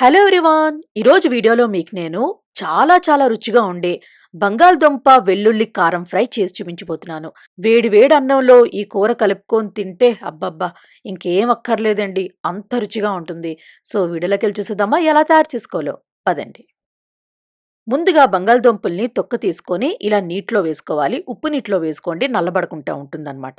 Hello everyone. ఈరోజు వీడియోలో మీకు నేను చాలా చాలా రుచిగా ఉండే బంగాళదుంప వెల్లుల్లి కారం ఫ్రై చేసి చూపించబోతున్నాను. వేడి వేడి అన్నంలో ఈ కూర కలుపుకొని తింటే అబ్బబ్బా ఇంకేం అక్కర్లేదండి అంత రుచిగా ఉంటుంది. సో వీడియోలోకి వెళ్ళి చూసేద్దామా? ఎలా తయారు చేసుకోవాలో? పదండి. ముందుగా బంగాళదుంపల్ని తొక్క తీసుకొని ఇలా నీటిలో వేసుకోవాలి. ఉప్పు నీటిలో వేసుకోండి. నల్లబడకుండా ఉంటుందన్నమాట.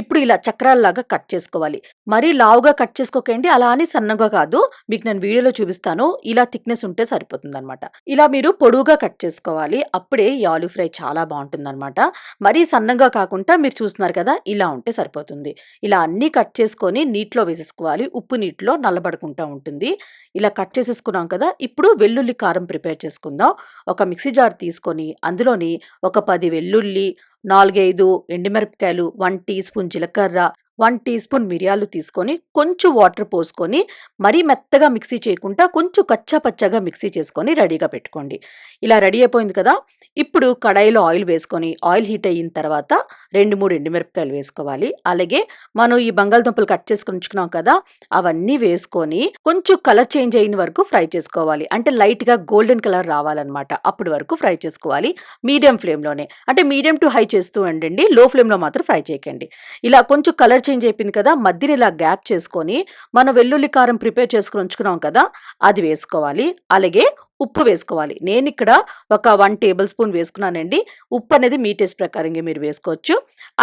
ఇప్పుడు ఇలా చక్రాల్లాగా కట్ చేసుకోవాలి. మరీ లావుగా కట్ చేసుకోకండి. అలా అని సన్నగా కాదు. మీకు నేను వీడియోలో చూపిస్తాను. ఇలా థిక్నెస్ ఉంటే సరిపోతుందన్నమాట. ఇలా మీరు పొడువుగా కట్ చేసుకోవాలి. అప్పుడే ఈ ఆలు ఫ్రై చాలా బాగుంటుందన్నమాట. మరీ సన్నగా కాకుండా మీరు చూస్తున్నారు కదా ఇలా ఉంటే సరిపోతుంది. ఇలా అన్నీ కట్ చేసుకొని నీటిలో వేసేసుకోవాలి. ఉప్పు నీటిలో నల్లబడకుండా ఉంటుంది. ఇలా కట్ చేసేసుకున్నాం కదా ఇప్పుడు వెల్లుల్లి కారం ప్రిపేర్ చేసుకుందాం. ఒక మిక్సీ జార్ తీసుకొని అందులోని ఒక పది వెల్లుల్లి నాలుగైదు ఎండుమిరపకాయలు వన్ టీ స్పూన్ జీలకర్ర వన్ టీ స్పూన్ మిరియాలు తీసుకొని కొంచెం వాటర్ పోసుకొని మరీ మెత్తగా మిక్సీ చేయకుండా కొంచెం కచ్చా పచ్చగా మిక్సీ చేసుకొని రెడీగా పెట్టుకోండి. ఇలా రెడీ అయిపోయింది కదా ఇప్పుడు కడాయిలో ఆయిల్ వేసుకొని ఆయిల్ హీట్ అయిన తర్వాత రెండు మూడు ఎండుమిరపకాయలు వేసుకోవాలి. అలాగే మనం ఈ బంగాళదుంపలు కట్ చేసుకుని ఉంచుకున్నాం కదా అవన్నీ వేసుకొని కొంచెం కలర్ చేంజ్ అయిన వరకు ఫ్రై చేసుకోవాలి. అంటే లైట్గా గోల్డెన్ కలర్ రావాలన్నమాట. అప్పటి వరకు ఫ్రై చేసుకోవాలి మీడియం ఫ్లేమ్లోనే. అంటే మీడియం టు హై చేస్తూ ఉండండి లో ఫ్లేమ్లో మాత్రం ఫ్రై చేయకండి. ఇలా కొంచెం కలర్ చేంజ్ అయిపోయింది కదా మధ్యని ఇలా గ్యాప్ చేసుకొని మనం వెల్లుల్లి కారం ప్రిపేర్ చేసుకుని ఉంచుకున్నాం కదా అది వేసుకోవాలి. అలాగే ఉప్పు వేసుకోవాలి. నేను ఇక్కడ ఒక వన్ టేబుల్ స్పూన్ వేసుకున్నానండి. ఉప్పు అనేది మీ టేస్ట్ ప్రకారంగా మీరు వేసుకోవచ్చు.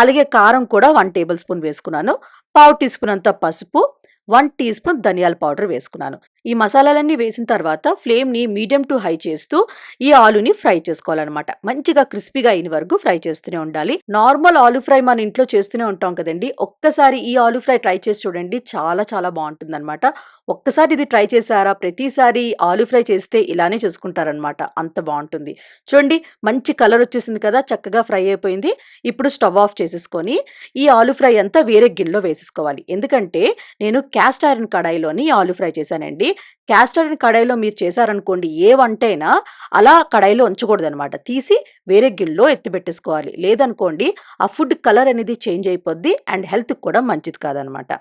అలాగే కారం కూడా వన్ టేబుల్ స్పూన్ వేసుకున్నాను. పావు టీ స్పూన్ అంత పసుపు వన్ టీ స్పూన్ ధనియాల పౌడర్ వేసుకున్నాను. ఈ మసాలాలన్నీ వేసిన తర్వాత ఫ్లేమ్ని మీడియం టు హై చేస్తూ ఈ ఆలుని ఫ్రై చేసుకోవాలన్నమాట. మంచిగా క్రిస్పీగా అయిన వరకు ఫ్రై చేస్తూనే ఉండాలి. నార్మల్ ఆలు ఫ్రై మన ఇంట్లో చేస్తూనే ఉంటాం కదండి. ఒక్కసారి ఈ ఆలు ఫ్రై ట్రై చేసి చూడండి చాలా చాలా బాగుంటుంది అనమాట ఒక్కసారి ఇది ట్రై చేశారా? ప్రతిసారి ఆలు ఫ్రై చేస్తే ఇలానే చేసుకుంటారనమాట అంత బాగుంటుంది. చూడండి మంచి కలర్ వచ్చేసింది కదా చక్కగా ఫ్రై అయిపోయింది. ఇప్పుడు స్టవ్ ఆఫ్ చేసేసుకొని ఈ ఆలు ఫ్రై అంతా వేరే గిన్నెలో వేసేసుకోవాలి. ఎందుకంటే నేను క్యాస్ట్ ఐరన్ కడాయిలోని ఆలు ఫ్రై చేశానండి. క్యాస్ట్ ఐరన్ కడాయిలో మీరు చేశారనుకోండి ఏ వంట అయినా అలా కడాయిలో ఉంచకూడదు అనమాట తీసి వేరే గిన్నెలో ఎత్తిపెట్టేసుకోవాలి లేదనుకోండి ఆ ఫుడ్ కలర్ అనేది చేంజ్ అయిపోద్ది అండ్ హెల్త్ కూడా మంచిది కాదనమాట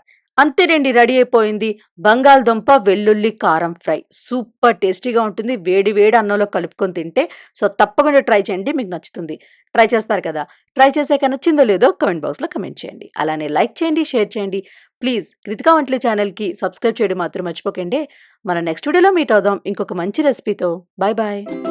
అంతేనండి రెడీ అయిపోయింది. బంగాళదుంప వెల్లుల్లి కారం ఫ్రై. సూపర్ టేస్టీగా ఉంటుంది. వేడి వేడి అన్నంలో కలుపుకొని తింటే సో తప్పకుండా ట్రై చేయండి మీకు నచ్చుతుంది. ట్రై చేస్తారు కదా? ట్రై చేసాక నచ్చిందో లేదో కమెంట్ బాక్స్లో కమెంట్ చేయండి. అలానే లైక్ చేయండి షేర్ చేయండి. ప్లీజ్ కృతికా వంటల ఛానల్కి సబ్స్క్రైబ్ చేయడం మాత్రం మర్చిపోకండి. మన నెక్స్ట్ వీడియోలో మీట్ అవుదాం. ఇంకొక మంచి రెసిపీతో. Bye bye